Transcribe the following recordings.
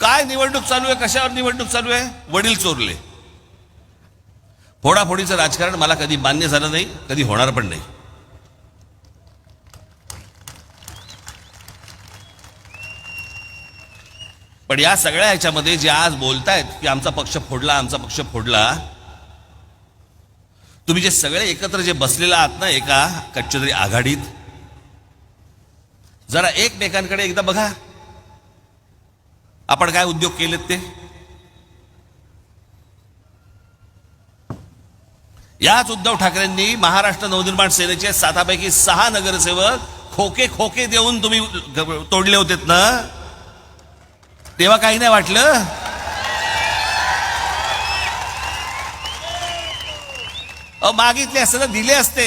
काय निवडणूक चालू आहे? कशावर निवडणूक चालू आहे? वडील चोरले. फोडाफोडीचं राजकारण मला कधी मान्य झालं नाही कधी होणार पण नाही. पण या सगळ्या ह्याच्यामध्ये जे आज बोलतायत की आमचा पक्ष फोडला आमचा पक्ष फोडला तुम्ही जे सगळे एकत्र जे बसलेला आहात ना एका कच्च्या आघाडीत जरा एकमेकांकडे एकदा बघा. आपण काय उद्योग केलेत ते? याच उद्धव ठाकरेंनी महाराष्ट्र नवनिर्माण सेनेचे सातापैकी सहा नगरसेवक खोके खोके देऊन तुम्ही तोडले होते ना? तेव्हा काही नाही वाटलं? मागितले असते ना दिले असते.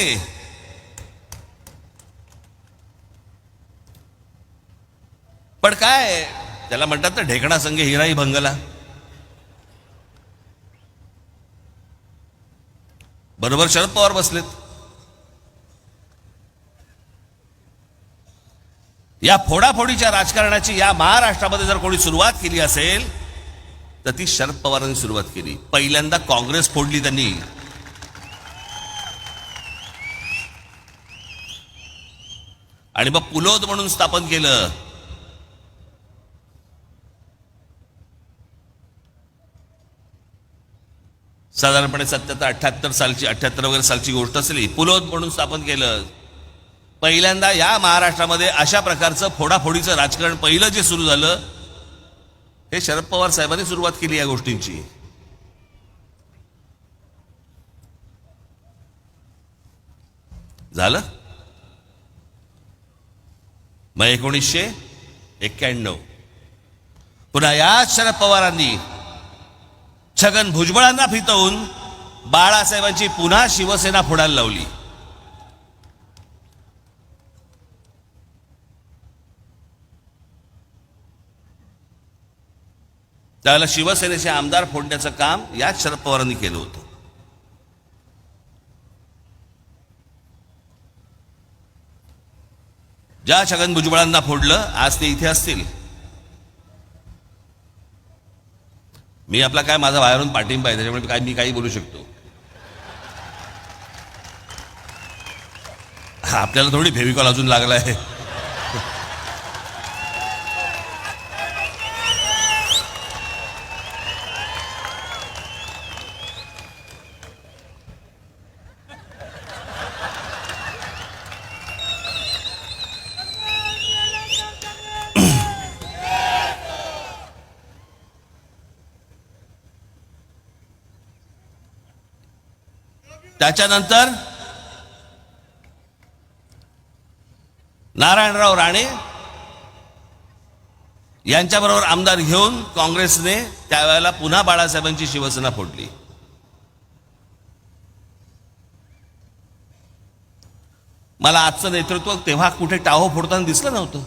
पण काय? त्याला म्हणतात ना ढेकणा संघ हिराई भंगला. बरोबर शरद पवार बसलेत. या फोडाफोडीच्या राजकारणाची या महाराष्ट्रामध्ये जर कोणी सुरुवात केली असेल तर ती शरद पवारांनी सुरुवात केली. पहिल्यांदा काँग्रेस फोडली त्यांनी. आणि मग पुलोद म्हणून स्थापन केलं. साधारणपणे सत्याहत्तर अठ्याहत्तर सालची अठ्याहत्तर वगैरे सालची गोष्ट असली पुलोद म्हणून स्थापन केलं. पहिल्यांदा या महाराष्ट्रामध्ये अशा प्रकारचं फोडाफोडीचं राजकारण पहिलं जे सुरू झालं हे शरद पवार साहेबांनी सुरुवात केली या गोष्टींची. झालं? मग एकोणीसशे एक्क्याण्णव. पुन्हा याच शरद पवारांनी छगन भुजबळांना फितवून बाळासाहेबांची पुन्हा शिवसेना फोडायला लावली. त्यावेळेला शिवसेनेचे आमदार फोडण्याचं काम याच शरद पवारांनी केलं होतं. ज्या छगन भुजबळांना फोडलं आज ते इथे असतील. मी आपला काय माझा बाहेरून पाठिंबा आहे त्याच्यामुळे काय मी काही बोलू शकतो. आपल्याला थोडी फेविकॉल अजून लागला आहे त्याच्यानंतर नारायणराव राणे यांच्याबरोबर आमदार घेऊन काँग्रेसने त्यावेळेला पुन्हा बाळासाहेबांची शिवसेना फोडली. मला आजचं नेतृत्व तेव्हा कुठे टाहो फोडताना दिसलं नव्हतं.